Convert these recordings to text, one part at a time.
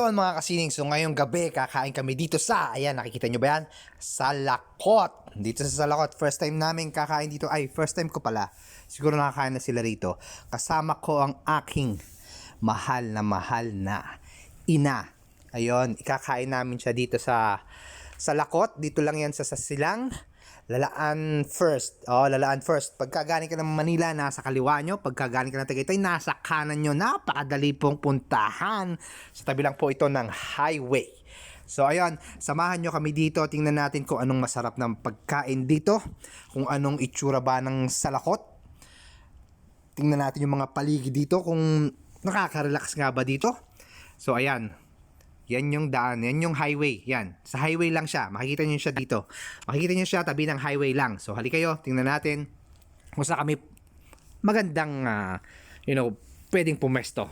Ayun mga kasining, so ngayong gabi kakain kami dito sa, ayan nakikita nyo ba yan? Salakot. Dito sa Salakot, first time namin kakain dito, ay first time ko pala. Siguro nakakain na sila rito. Kasama ko ang aking mahal na mahal na ina. Ayun, ikakain namin siya dito sa Salakot. Dito lang yan sa Sasilang. Lalaan first. Oh, lalaan first. Pagka galing ka ng Manila, nasa kaliwa nyo. Pagka galing ka ng Tagaytay, nasa kanan nyo. Napakadali pong puntahan. Sa tabi lang po ito ng highway. So ayun, samahan nyo kami dito. Tingnan natin kung anong masarap ng pagkain dito. Kung anong itsura ba ng salakot. Tingnan natin yung mga paligid dito. Kung nakaka-relax nga ba dito. So ayan, yan yung daan, yan yung highway, yan. Sa highway lang siya, makikita niyo siya dito. Makikita niyo siya tabi ng highway lang. So hali kayo, tingnan natin kung saan kami magandang, ah, you know, pwedeng pumesto.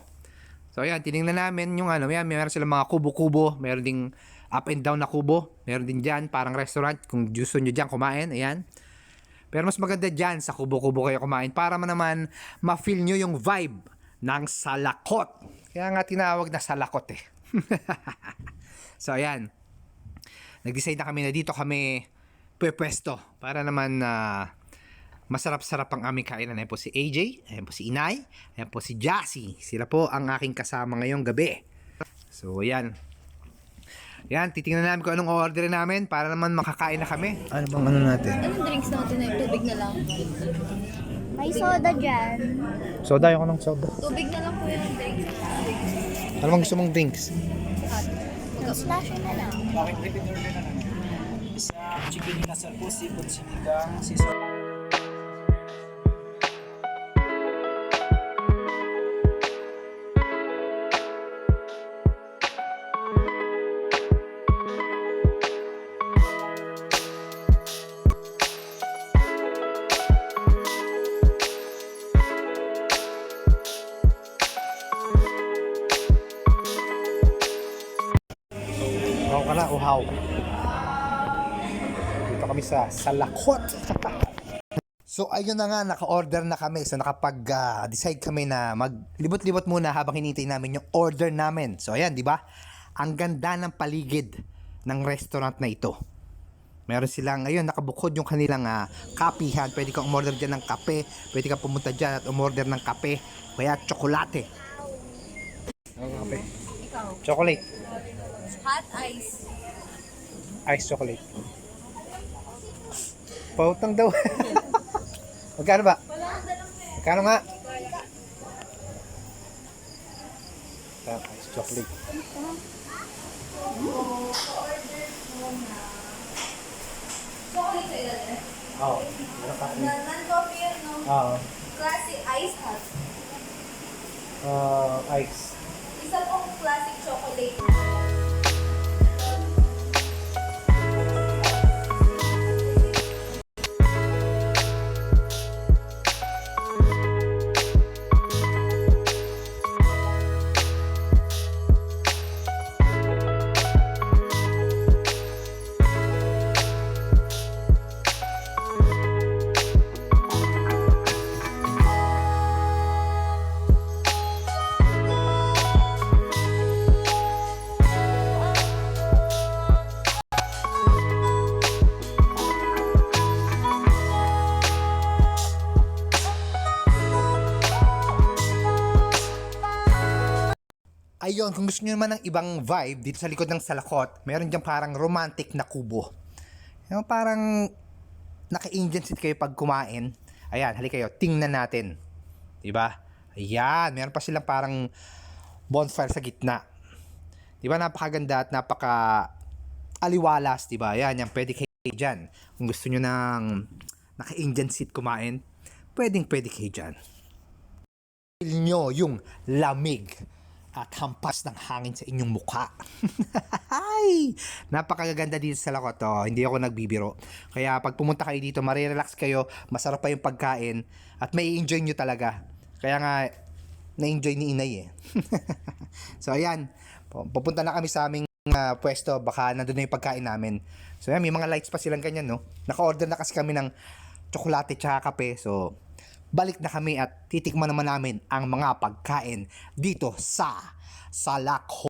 So ayan, tiningnan namin yung ano, yan, meron silang mga kubo-kubo, meron ding up and down na kubo, meron din dyan, parang restaurant, kung gusto nyo dyan kumain, ayan. Pero mas maganda dyan sa kubo-kubo kayo kumain para man naman ma-feel nyo yung vibe ng salakot. Kaya nga tinawag na salakot eh. so ayan. Nag-decide na kami na dito kami pwesto para naman na masarap-sarap ang aming kainan. Ayan po si AJ, ayan po si Inay, ayan po si Jassy. Sila po ang aking kasama ngayong gabi. So ayan. Yan, titingnan namin kung anong order namin para naman makakain na kami. Ano bang ano natin? Anong drinks natin ay tubig na lang? May soda dyan. Soda, yung anong soda? Tubig na lang po yung drinks. Ano bang gusto mong drinks? Splash na lang. Bakit order na chicken inasal po, seafood sinigang, sisal. Ka na, uhaw. Dito kami sa Salakot. so ayun na nga, naka-order na kami. So nakapag-decide kami na maglibot-libot muna habang hinintay namin yung order namin. So ayan, di ba? Ang ganda ng paligid ng restaurant na ito. Meron silang, ayun, nakabukod yung kanilang uh, kapihan. Pwede kang umorder dyan ng kape. Pwede kang pumunta dyan at umorder ng kape. Kaya tsokolate. Ano kape? Chocolate. Hot ice. Ice chocolate. Pautang daw. Magkano ba? Magkano nga? Ah, ice chocolate. Oo. Oh, Non-coffee yun, no? Oo. Classic ice hot. Uh, ice. Isa pong classic chocolate. Ayun, kung gusto nyo naman ng ibang vibe dito sa likod ng salakot, meron dyan parang romantic na kubo. Yung parang naka-Indian seat kayo pag kumain. Ayan, hali kayo, tingnan natin. Diba? Ayan, meron pa silang parang bonfire sa gitna. Diba, napakaganda at napaka aliwalas, diba? Ayan, yan, pwede kayo dyan. Kung gusto nyo ng naka-Indian seat kumain, pwedeng pwede kayo dyan. Feel nyo yung lamig at hampas ng hangin sa inyong mukha. Ay! Napakaganda dito sa Lakot. Oh, hindi ako nagbibiro. Kaya pag pumunta kayo dito, marirelax kayo, masarap pa yung pagkain, at may enjoy nyo talaga. Kaya nga, na-enjoy ni Inay eh. so ayan, pu- pupunta na kami sa aming ah, pwesto, baka nandun na yung pagkain namin. So ayan, may mga lights pa silang ganyan, no? Naka-order na kasi kami ng tsokolate tsaka kape. So, balik na kami at titikman naman namin ang mga pagkain dito sa Salakho.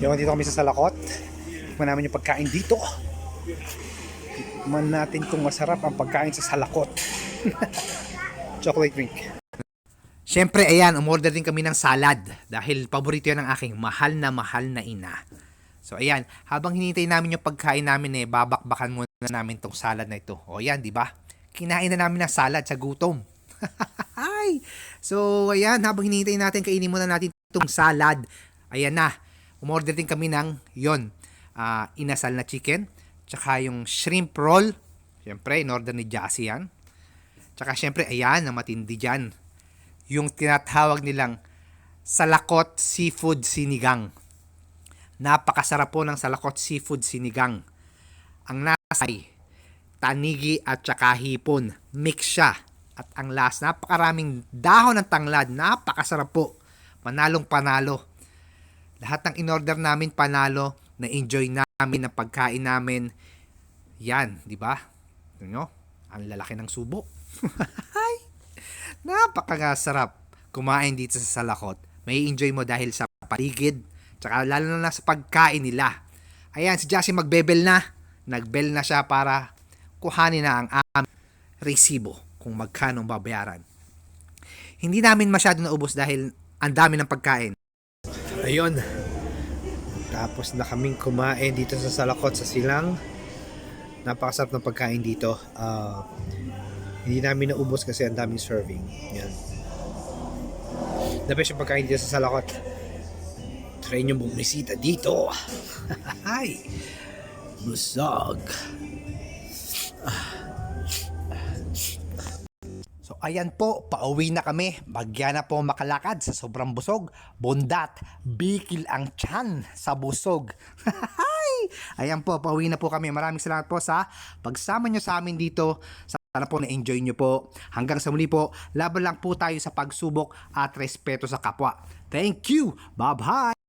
Yung dito kami sa Salakot. Tikman namin yung pagkain dito. Tikman natin kung masarap ang pagkain sa Salakot. Chocolate drink. Siyempre, ayan, umorder din kami ng salad dahil paborito yan ng aking mahal na mahal na ina. So, ayan, habang hinintay namin yung pagkain namin eh, babakbakan muna namin tong salad na ito. O, ayan, di ba? Kinain na namin ng salad sa gutom. Ay! So, ayan, habang hinihintay natin, kainin muna natin itong salad. Ayan na. Umorder din kami ng, yon ah, inasal na chicken. Tsaka yung shrimp roll. Siyempre, in-order ni Jassy yan. Tsaka siyempre, ayan, na matindi dyan. Yung tinatawag nilang salakot seafood sinigang. Napakasarap po ng salakot seafood sinigang. Ang nasa ay tanigi at tsaka hipon. Mix siya. At ang last, napakaraming dahon ng tanglad. Napakasarap po. Panalong panalo. Lahat ng in-order namin panalo. Na-enjoy namin ang pagkain namin. Yan, di ba? Ito nyo, ang lalaki ng subo. Ay, napakasarap kumain dito sa Salakot. May enjoy mo dahil sa paligid. Tsaka lalo na sa pagkain nila. Ayan, si Jassy magbebel na. Nagbel na siya para kuhanin na ang aming resibo kung magkano babayaran. Hindi namin masyado naubos dahil ang dami ng pagkain. Ayun. Tapos na kaming kumain dito sa Salakot sa Silang. Napakasarap ng pagkain dito. Ah, hindi namin naubos kasi ang daming serving. Yan. The best yung pagkain dito sa Salakot. Try nyo bumisita dito. Hi! Busog. So ayan po, pauwi na kami. Bagya na po makalakad sa sobrang busog. Bondat, bikil ang tiyan sa busog. Ayan po, pauwi na po kami. Maraming salamat po sa pagsama nyo sa amin dito. Sana po na-enjoy nyo po. Hanggang sa muli po, laban lang po tayo sa pagsubok at respeto sa kapwa. Thank you! Bye-bye!